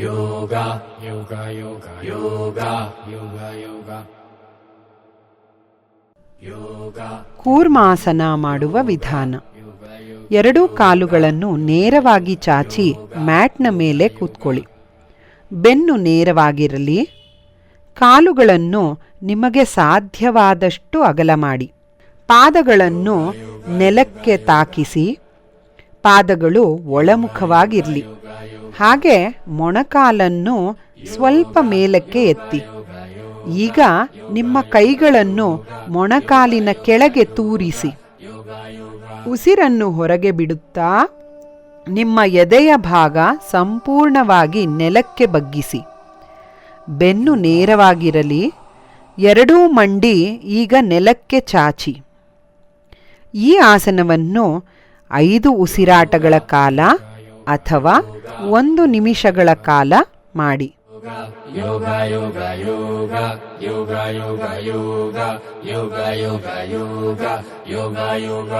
yoga yoga yoga yoga yoga yoga yoga Kurmasana ಮಾಡುವ ವಿಧಾನ. ಎರಡೂ ಕಾಲುಗಳನ್ನು ನೇರವಾಗಿ ಚಾಚಿ ಮ್ಯಾಟ್ನ ಮೇಲೆ ಕೂತ್ಕೊಳ್ಳಿ. ಬೆನ್ನು ನೇರವಾಗಿರಲಿ. ಕಾಲುಗಳನ್ನು ನಿಮಗೆ ಸಾಧ್ಯವಾದಷ್ಟು ಅಗಲ ಮಾಡಿ. ಪಾದಗಳನ್ನು ನೆಲಕ್ಕೆ ತಾಕಿಸಿ. ಪಾದಗಳು ಒಳಮುಖವಾಗಿರಲಿ. ಹಾಗೆ ಮೊಣಕಾಲನ್ನು ಸ್ವಲ್ಪ ಮೇಲಕ್ಕೆ ಎತ್ತಿ. ಈಗ ನಿಮ್ಮ ಕೈಗಳನ್ನು ಮೊಣಕಾಲಿನ ಕೆಳಗೆ ತೂರಿಸಿ. ಉಸಿರನ್ನು ಹೊರಗೆ ಬಿಡುತ್ತಾ ನಿಮ್ಮ ಎದೆಯ ಭಾಗ ಸಂಪೂರ್ಣವಾಗಿ ನೆಲಕ್ಕೆ ಬಗ್ಗಿಸಿ. ಬೆನ್ನು ನೇರವಾಗಿರಲಿ, ಎರಡೂ ಮಂಡಿ ಈಗ ನೆಲಕ್ಕೆ ಚಾಚಿ. ಈ ಆಸನವನ್ನು ಐದು ಉಸಿರಾಟಗಳ ಕಾಲ ಅಥವಾ ಒಂದು ನಿಮಿಷಗಳ ಕಾಲ ಮಾಡಿ ಯೋಗ ಯೋಗ ಯೋಗ ಯೋಗ ಯೋಗ ಯೋಗ ಯೋಗ